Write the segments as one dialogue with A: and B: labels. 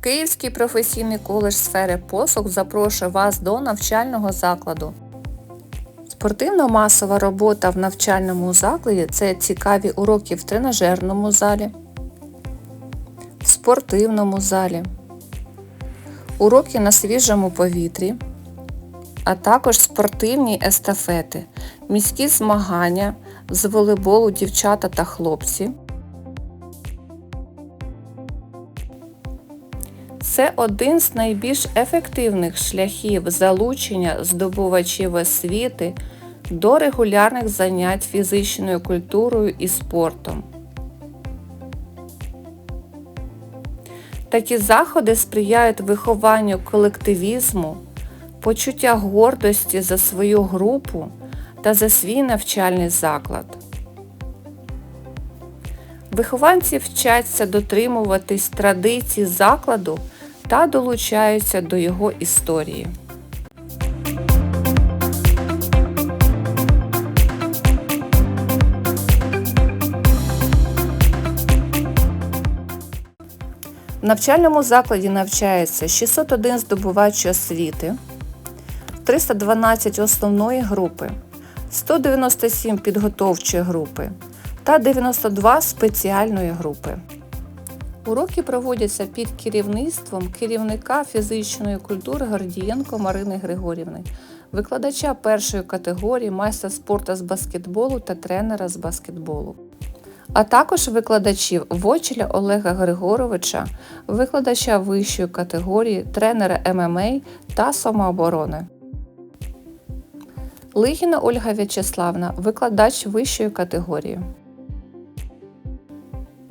A: Київський професійний коледж сфери послуг запрошує вас до навчального закладу. Спортивно-масова робота в навчальному закладі це цікаві уроки в тренажерному залі, в спортивному залі, уроки на свіжому повітрі, а також спортивні естафети, міські змагання з волейболу дівчата та хлопці. Це один з найбільш ефективних шляхів залучення здобувачів освіти до регулярних занять фізичною культурою і спортом. Такі заходи сприяють вихованню колективізму, почуття гордості за свою групу та за свій навчальний заклад. Вихованці вчаться дотримуватись традицій закладу та долучаються до його історії. В навчальному закладі навчається 601 здобувач освіти, 312 основної групи, 197 підготовчої групи та 92 спеціальної групи. Уроки проводяться під керівництвом керівника фізичної культури Гордієнко Марини Григорівни, викладача першої категорії, майстра спорту з баскетболу та тренера з баскетболу. А також викладачів Вочеля Олега Григоровича, викладача вищої категорії, тренера ММА та самооборони. Лигіна Ольга В'ячеславна, викладач вищої категорії.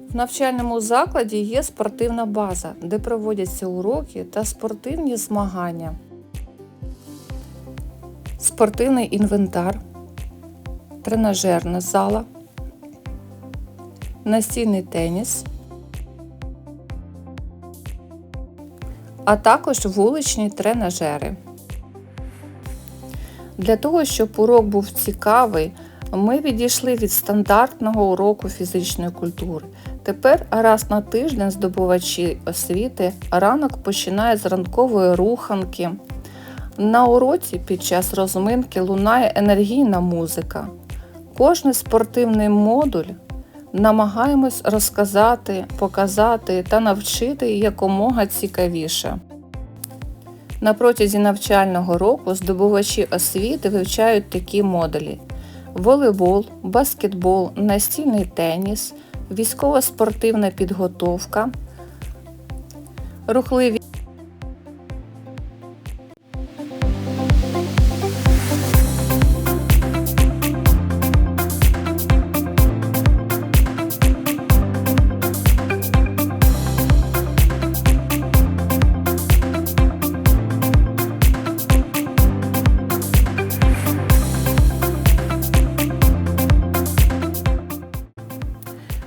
A: В навчальному закладі є спортивна база, де проводяться уроки та спортивні змагання, спортивний інвентар, тренажерна зала, настільний теніс, а також вуличні тренажери. Для того, щоб урок був цікавий, ми відійшли від стандартного уроку фізичної культури. Тепер раз на тиждень здобувачі освіти ранок починає з ранкової руханки. На уроці під час розминки лунає енергійна музика. Кожний спортивний модуль намагаємось розказати, показати та навчити якомога цікавіше. На протязі навчального року здобувачі освіти вивчають такі модулі: волейбол, баскетбол, настільний теніс, військово-спортивна підготовка, рухливі.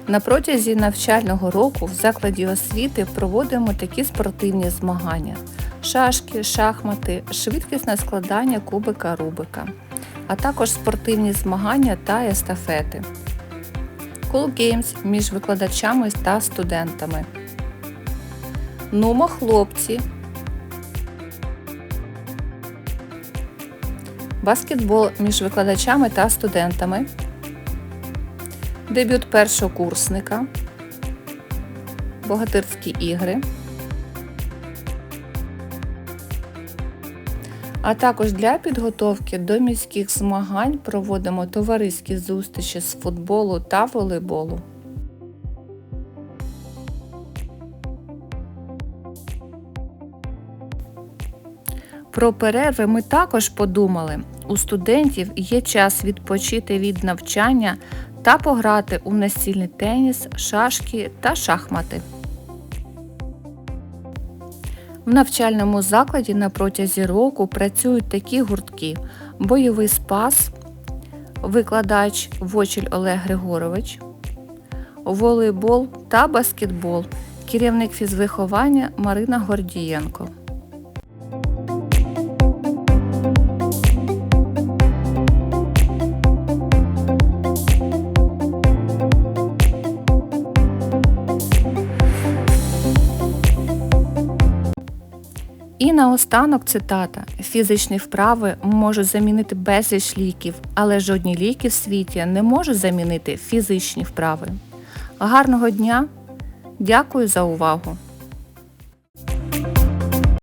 A: На протязі навчального року в закладі освіти проводимо такі спортивні змагання: шашки, шахмати, швидкісне складання кубика Рубика, а також спортивні змагання та естафети. Cool Games між викладачами та студентами. Нумо хлопці. Баскетбол між викладачами та студентами дебют першокурсника, богатирські ігри, а також для підготовки до міських змагань проводимо товариські зустрічі з футболу та волейболу. Про перерви ми також подумали. У студентів є час відпочити від навчання та пограти у настільний теніс, шашки та шахмати. В навчальному закладі на протязі року працюють такі гуртки: бойовий спас, викладач Вочель Олег Григорович, волейбол та баскетбол, керівник фізвиховання Марина Гордієнко. І наостанок цитата: фізичні вправи можуть замінити безліч ліків, але жодні ліки в світі не можуть замінити фізичні вправи. Гарного дня! Дякую за увагу!